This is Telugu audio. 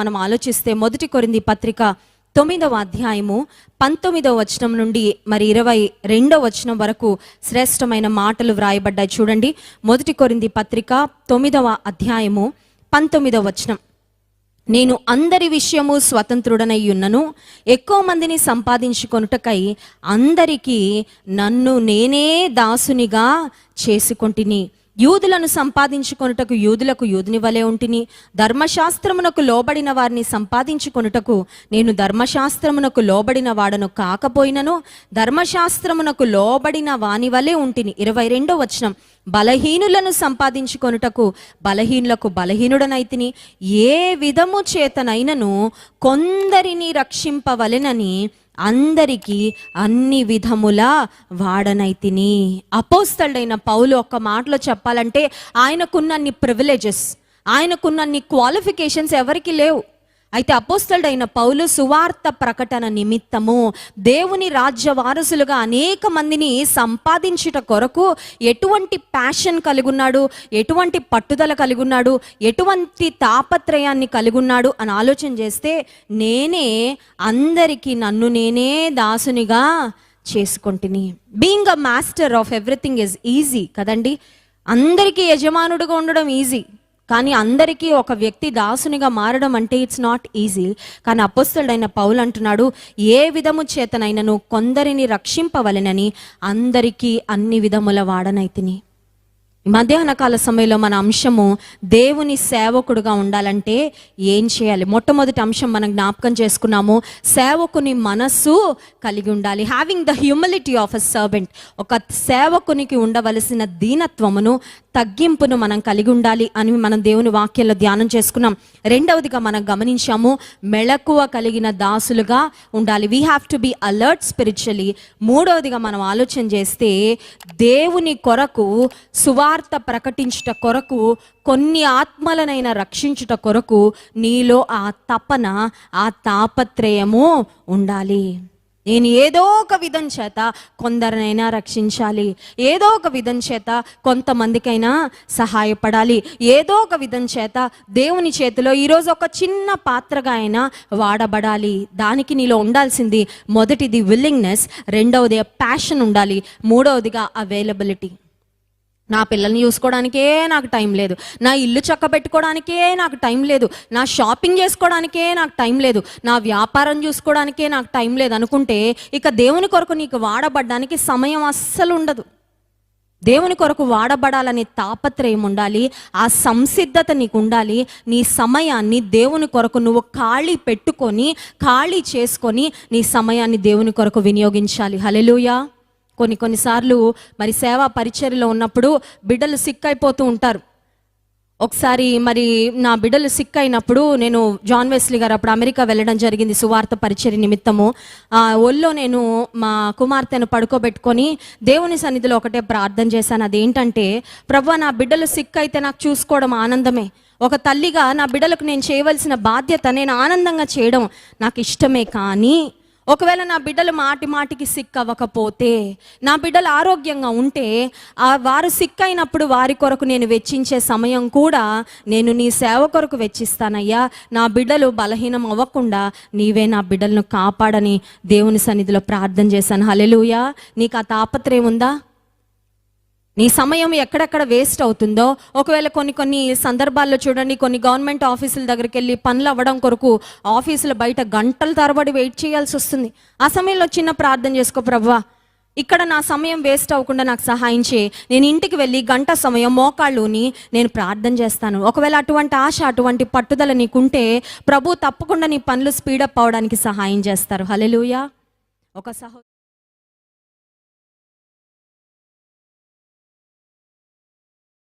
మనం ఆలోచిస్తే మొదటి కొరింది పత్రిక తొమ్మిదవ అధ్యాయము పంతొమ్మిదవ వచనం నుండి మరి ఇరవై రెండవ వచనం వరకు శ్రేష్టమైన మాటలు వ్రాయబడ్డాయి. చూడండి మొదటి కొరింది పత్రిక తొమ్మిదవ అధ్యాయము పంతొమ్మిదవ వచనం. నేను అందరి విషయము స్వతంత్రుడనై ఉన్నను ఎక్కువ మందిని సంపాదించుకొనుటకై అందరికీ నన్ను నేనే దాసునిగా చేసుకొంటిని. యూదులను సంపాదించుకొనుటకు యూదులకు యూదుని వలె ఉంటిని. ధర్మశాస్త్రమునకు లోబడిన వారిని సంపాదించుకొనుటకు నేను ధర్మశాస్త్రమునకు లోబడిన వాడను కాకపోయినను. ధర్మశాస్త్రమునకు లోబడిన వాని వలె ఉంటిని. ఇరవై రెండో వచనం. బలహీనులను సంపాదించుకొనుటకు బలహీనులకు బలహీనుడనైతిని. ఏ విధము చేతనైనను కొందరిని రక్షింపవలెనని అందరికీ అన్ని విధముల వాడనై తిని. అపోస్తలైన పౌలు ఒక్క మాటలో చెప్పాలంటే ఆయనకున్న అన్ని ప్రివిలేజెస్ ఆయనకున్న అన్ని క్వాలిఫికేషన్స్ ఎవరికి లేవు. అయితే అపోస్తలుడైన పౌలు సువార్త ప్రకటన నిమిత్తము దేవుని రాజ్య వారసులుగా అనేక మందిని సంపాదించుట కొరకు ఎటువంటి ప్యాషన్ కలిగున్నాడు? ఎటువంటి పట్టుదల కలిగున్నాడు? ఎటువంటి తాపత్రయాన్ని కలిగున్నాడు? అని ఆలోచన చేస్తే నేనే అందరికీ నన్ను నేనే దాసునిగా చేసుకుంటుని. Being a master of everything is easy కదండి? అందరికీ యజమానుడుగా ఉండడం ఈజీ కానీ అందరికీ ఒక వ్యక్తి దాసునిగా మారడం అంటే ఇట్స్ నాట్ ఈజీ కానీ అపస్తుడైన పౌలు అంటున్నాడు ఏ విధము చేతనైనను కొందరిని రక్షింపవలెనని అందరికీ అన్ని విధముల వాడనైతిని. మధ్యాహ్న కాల సమయంలో మన అంశము దేవుని సేవకుడుగా ఉండాలంటే ఏం చేయాలి? మొట్టమొదటి అంశం మనం జ్ఞాపకం చేసుకున్నాము సేవకుని మనస్సు కలిగి ఉండాలి. Having the humility of a servant ఒక సేవకునికి ఉండవలసిన దీనత్వమును తగ్గింపును మనం కలిగి ఉండాలి అని మనం దేవుని వాక్యంలో ధ్యానం చేసుకున్నాం. రెండవదిగా మనం గమనించాము మెళకువ కలిగిన దాసులుగా ఉండాలి. We have to be alert spiritually మూడవదిగా మనం ఆలోచన చేస్తే దేవుని కొరకు సువార్త ప్రకటించుట కొరకు కొన్ని ఆత్మలనైనా రక్షించుట కొరకు నీలో ఆ తపన ఆ తాపత్రయము ఉండాలి. నేను ఏదో ఒక విధం చేత కొందరినైనా రక్షించాలి. ఏదో ఒక విధం చేత కొంతమందికైనా సహాయపడాలి. ఏదో ఒక విధం చేత దేవుని చేతిలో ఈరోజు ఒక చిన్న పాత్రగా అయినా వాడబడాలి. దానికి నీలో ఉండాల్సింది మొదటిది విల్లింగ్నెస్ రెండవది ప్యాషన్ ఉండాలి. మూడవదిగా అవైలబిలిటీ నా పిల్లల్ని చూసుకోవడానికే నాకు టైం లేదు. నా ఇల్లు చక్క పెట్టుకోవడానికే నాకు టైం లేదు. నా షాపింగ్ చేసుకోవడానికే నాకు టైం లేదు. నా వ్యాపారం చూసుకోవడానికే నాకు టైం లేదు అనుకుంటే ఇక దేవుని కొరకు నీకు వాడబడ్డానికి సమయం అస్సలు ఉండదు. దేవుని కొరకు వాడబడాలనే తాపత్రయం ఉండాలి. ఆ సంసిద్ధత నీకు ఉండాలి. నీ సమయాన్ని దేవుని కొరకు నువ్వు ఖాళీ పెట్టుకొని ఖాళీ చేసుకొని నీ సమయాన్ని దేవుని కొరకు వినియోగించాలి. హలెలుయా కొన్ని కొన్నిసార్లు మరి సేవా పరిచర్లో ఉన్నప్పుడు బిడ్డలు సిక్ అయిపోతూ ఉంటారు. ఒకసారి మరి నా బిడ్డలు సిక్ అయినప్పుడు నేను జాన్ వెస్లీ గారు అప్పుడు అమెరికా వెళ్ళడం జరిగింది సువార్త పరిచర్య నిమిత్తము. ఆ ఒళ్ళో నేను మా కుమార్తెను పడుకోబెట్టుకొని దేవుని సన్నిధిలో ఒకటే ప్రార్థన చేశాను. అదేంటంటే ప్రభు నా బిడ్డలు సిక్ అయితే నాకు చూసుకోవడం ఆనందమే. ఒక తల్లిగా నా బిడ్డలకు నేను చేయవలసిన బాధ్యత నేను ఆనందంగా చేయడం నాకు ఇష్టమే కానీ ఒకవేళ నా బిడ్డలు మాటి మాటికి సిక్ అవ్వకపోతే నా బిడ్డలు ఆరోగ్యంగా ఉంటే ఆ వారు సిక్ అయినప్పుడు వారి కొరకు నేను వెచ్చించే సమయం కూడా నేను నీ సేవ కొరకు వెచ్చిస్తానయ్యా. నా బిడ్డలు బలహీనం అవ్వకుండా నీవే నా బిడ్డలను కాపాడని దేవుని సన్నిధిలో ప్రార్థన చేశాను. హలెలుయా నీకు ఆ తాపత్రయం ఉందా? నీ సమయం ఎక్కడెక్కడ వేస్ట్ అవుతుందో ఒకవేళ కొన్ని కొన్ని సందర్భాల్లో చూడండి కొన్ని గవర్నమెంట్ ఆఫీసుల దగ్గరికి వెళ్ళి పనులు అవ్వడం కొరకు ఆఫీసుల బయట గంటల తరబడి వెయిట్ చేయాల్సి వస్తుంది. ఆ సమయంలో చిన్న ప్రార్థన చేసుకో ప్రవ్వా ఇక్కడ నా సమయం వేస్ట్ అవ్వకుండా నాకు సహాయం చేయి. నేను ఇంటికి వెళ్ళి గంట సమయం మోకాళ్ళుని నేను ప్రార్థన చేస్తాను. ఒకవేళ అటువంటి ఆశ అటువంటి పట్టుదల నీకుంటే ప్రభు తప్పకుండా నీ పనులు స్పీడప్ అవడానికి సహాయం చేస్తారు. హలెలుయా ఒక సహో